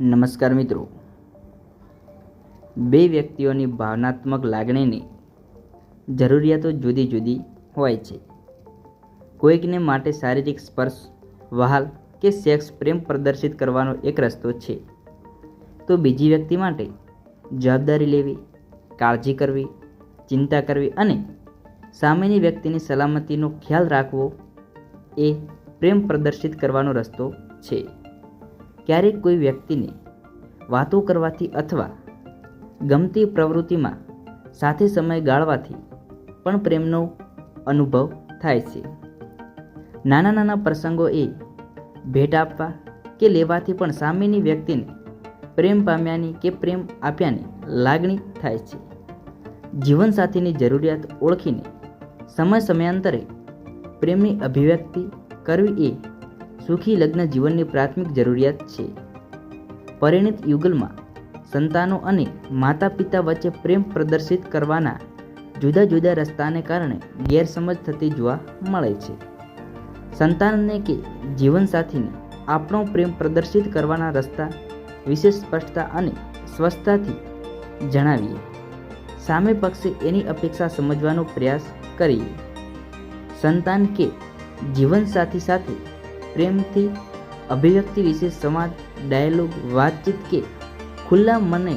નમસ્કાર મિત્રો. બે વ્યક્તિઓની ભાવનાત્મક લાગણીની જરૂરિયાતો જુદી જુદી હોય છે. કોઈકને માટે શારીરિક સ્પર્શ, વહાલ કે સેક્સ પ્રેમ પ્રદર્શિત કરવાનો એક રસ્તો છે. તો બીજી વ્યક્તિ માટે જવાબદારી લેવી, કાળજી કરવી, ચિંતા કરવી અને સામેની વ્યક્તિની સલામતીનો ખ્યાલ રાખવો એ પ્રેમ પ્રદર્શિત કરવાનો રસ્તો છે. ક્યારેક કોઈ વ્યક્તિને વાતો કરવાથી અથવા ગમતી પ્રવૃત્તિમાં સાથે સમય ગાળવાથી પણ પ્રેમનો અનુભવ થાય છે. નાના નાના પ્રસંગો એ ભેટ આપવા કે લેવાથી પણ સામેની વ્યક્તિને પ્રેમ પામ્યાની કે પ્રેમ આપ્યાની લાગણી થાય છે. જીવનસાથીની જરૂરિયાત ઓળખીને સમય સમયાંતરે પ્રેમની અભિવ્યક્તિ કરવી એ સુખી લગ્ન જીવનની પ્રાથમિક જરૂરિયાત છે. પરિણિત યુગલમાં સંતાનો અને માતા પિતા વચ્ચે પ્રેમ પ્રદર્શિત કરવાના જુદા જુદા રસ્તાને કારણે ગેરસમજ થતી જોવા મળે છે. સંતાનને કે જીવનસાથીને આપણો પ્રેમ પ્રદર્શિત કરવાના રસ્તા વિશે સ્પષ્ટતા અને સ્વસ્થતાથી જણાવીએ. સામે પક્ષે એની અપેક્ષા સમજવાનો પ્રયાસ કરીએ. સંતાન કે જીવનસાથી સાથે પ્રેમથી અભિવ્યક્તિ વિશે સંવાદ, ડાયલોગ, વાતચીત કે ખુલ્લા મને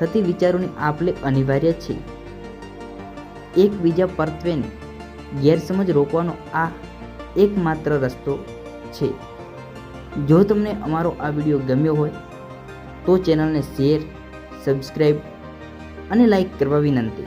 થતી વિચારોની આપલે અનિવાર્ય છે. એકબીજા પરત્વેની ગેરસમજ રોકવાનો આ એકમાત્ર રસ્તો છે. જો તમને અમારો આ વીડિયો ગમ્યો હોય, તો ચેનલને શેર સબસ્ક્રાઈબ અને લાઈક કરવા વિનંતી.